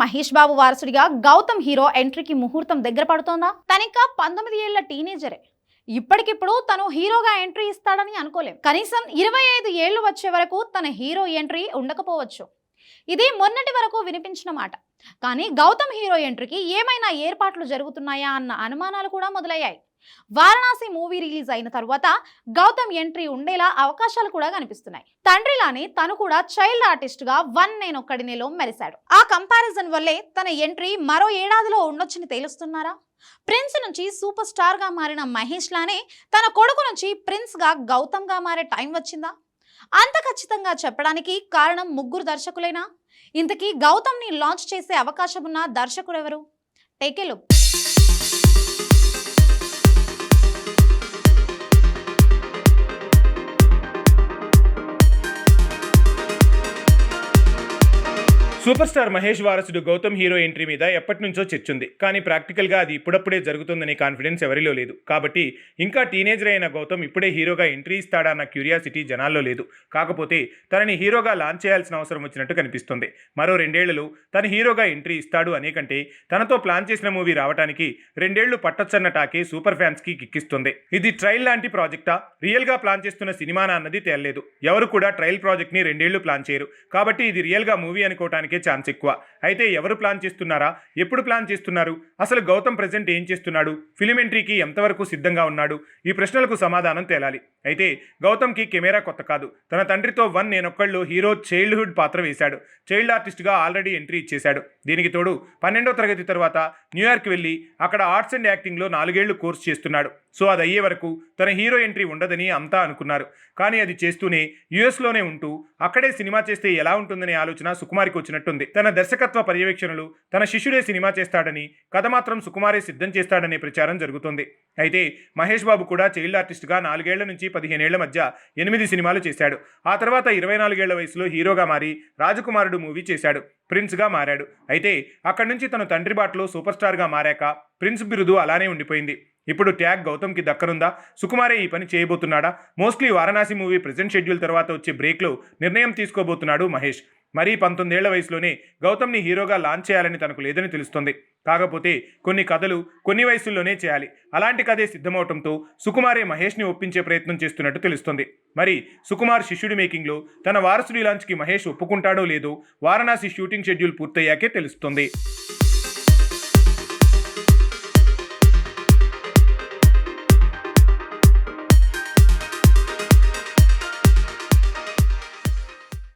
మహేష్ బాబు వారసుడిగా గౌతమ్ హీరో ఎంట్రీకి ముహూర్తం దగ్గర పడుతోందా? తనికా పంతొమ్మిది ఏళ్ళ టీనేజరే. ఇప్పటికిప్పుడు తను హీరోగా ఎంట్రీ ఇస్తాడని అనుకోలేం. కనీసం ఇరవై ఐదు ఏళ్ళు వచ్చే వరకు తన హీరో ఎంట్రీ ఉండకపోవచ్చు. ఇది మొన్నటి వరకు వినిపించిన మాట. కానీ గౌతమ్ హీరో ఎంట్రీకి ఏమైనా ఏర్పాట్లు జరుగుతున్నాయా అన్న అనుమానాలు కూడా మొదలయ్యాయి. వారణాసి మూవీ రిలీజ్ అయిన తర్వాత గౌతమ్ ఎంట్రీ ఉండేలా అవకాశాలు కూడా కనిపిస్తున్నాయి. తండ్రిలానే తను కూడా చైల్డ్ ఆర్టిస్ట్గా వన్ నేనొక్కడినేలో మెరిశాడు. ఆ కంపారిజన్ వల్లే తన ఎంట్రీ మరో ఏడాదిలో ఉండొచ్చని తేలుస్తున్నారా? ప్రిన్స్ నుంచి సూపర్ స్టార్గా మారిన మహేష్ లానే తన కొడుకు నుంచి ప్రిన్స్గా గౌతమ్గా మారే టైం వచ్చిందా? అంత ఖచ్చితంగా చెప్పడానికి కారణం ముగ్గురు దర్శకులేనా? ఇంతకీ గౌతమ్ని లాంచ్ చేసే అవకాశం ఉన్న దర్శకుడు ఎవరు take look super star Mahesh వారసుడు గౌతమ్ హీరో ఎంట్రీ మీద ఎప్పటి నుంచో చర్చుంది. కానీ ప్రాక్టికల్గా అది ఇప్పుడప్పుడే జరుగుతుందనే కాన్ఫిడెన్స్ ఎవరిలో లేదు. కాబట్టి ఇంకా టీనేజర్ అయిన గౌతమ్ ఇప్పుడే హీరోగా ఎంట్రీ ఇస్తాడా అన్న క్యూరియాసిటీ జనాల్లో లేదు. కాకపోతే తనని హీరోగా లాంచ్ చేయాల్సిన అవసరం వచ్చినట్టు కనిపిస్తుంది. మరో రెండేళ్ళలో తన హీరోగా ఎంట్రీ ఇస్తాడు అనే కంటే తనతో ప్లాన్ చేసిన మూవీ రావడానికి రెండేళ్ళు పట్టొచ్చన్న టాకే సూపర్ ఫ్యాన్స్కి కిక్కిస్తుంది. ఇది ట్రయల్ లాంటి ప్రాజెక్టా? రియల్గా ప్లాన్ చేస్తున్న సినిమానా అన్నది తేలలేదు. ఎవరు కూడా ట్రయల్ ప్రాజెక్ట్ని రెండేళ్ళు ప్లాన్ చేయరు. కాబట్టి ఇది రియల్గా మూవీ అనుకోవటానికి ఛాన్స్ ఎక్కువ. అయితే ఎవరు ప్లాన్ చేస్తున్నారా? ఎప్పుడు ప్లాన్ చేస్తున్నారు? అసలు గౌతమ్ ప్రజెంట్ ఏం చేస్తున్నాడు? ఫిలిం ఎంట్రీకి ఎంతవరకు సిద్ధంగా ఉన్నాడు? ఈ ప్రశ్నలకు సమాధానం తేలాలి. అయితే గౌతమ్కి కెమెరా కొత్త కాదు. తన తండ్రితో వన్ నేనొక్కళ్ళు హీరో చైల్డ్హుడ్ పాత్ర వేశాడు. చైల్డ్ ఆర్టిస్ట్గా ఆల్రెడీ ఎంట్రీ ఇచ్చేశాడు. దీనికి తోడు పన్నెండో తరగతి తర్వాత న్యూయార్క్ వెళ్ళి అక్కడ ఆర్ట్స్ అండ్ యాక్టింగ్లో నాలుగేళ్ళు కోర్స్ చేస్తున్నాడు. సో అది అయ్యే వరకు తన హీరో ఎంట్రీ ఉండదని అంతా అనుకున్నారు. కానీ అది చేస్తూనే యుఎస్లోనే ఉంటూ అక్కడే సినిమా చేస్తే ఎలా ఉంటుందనే ఆలోచన సుకుమారికి చెప్తుంది తన దర్శకత్వ పర్యవేక్షణలు తన శిష్యుడే సినిమా చేస్తాడని కథ మాత్రం సుకుమారే సిద్ధం చేస్తాడనే ప్రచారం జరుగుతుంది. అయితే మహేష్ బాబు కూడా చైల్డ్ ఆర్టిస్ట్గా నాలుగేళ్ళ నుంచి పదిహేనేళ్ళ మధ్య ఎనిమిది సినిమాలు చేశాడు. ఆ తర్వాత ఇరవై నాలుగేళ్ళ వయసులో హీరోగా మారి రాజకుమారుడు మూవీ చేశాడు. ప్రిన్స్గా మారాడు. అయితే అక్కడి నుంచి తను తండ్రి బాటలో సూపర్ స్టార్గా మారాక ప్రిన్స్ బిరుదు అలానే ఉండిపోయింది. ఇప్పుడు ట్యాగ్ గౌతమ్కి దక్కనుందా? సుకుమారే ఈ పని చేయబోతున్నాడా? Mostly Varanasi movie present schedule తర్వాత వచ్చే బ్రేక్లో నిర్ణయం తీసుకోబోతున్నాడు మహేష్. మరీ పంతొమ్మిదేళ్ళ వయసులోనే గౌతమ్ని హీరోగా లాంచ్ చేయాలని తనకు లేదని తెలుస్తుంది. కాకపోతే కొన్ని కథలు కొన్ని వయసుల్లోనే చేయాలి. అలాంటి కథే సిద్ధమవటంతో సుకుమారే మహేష్ని ఒప్పించే ప్రయత్నం చేస్తున్నట్టు తెలుస్తుంది. మరి సుకుమార్ శిష్యుడి మేకింగ్లో తన వారసుడి లాంచ్కి మహేష్ ఒప్పుకుంటాడో లేదో వారణాసి షూటింగ్ షెడ్యూల్ పూర్తయ్యాకే తెలుస్తుంది.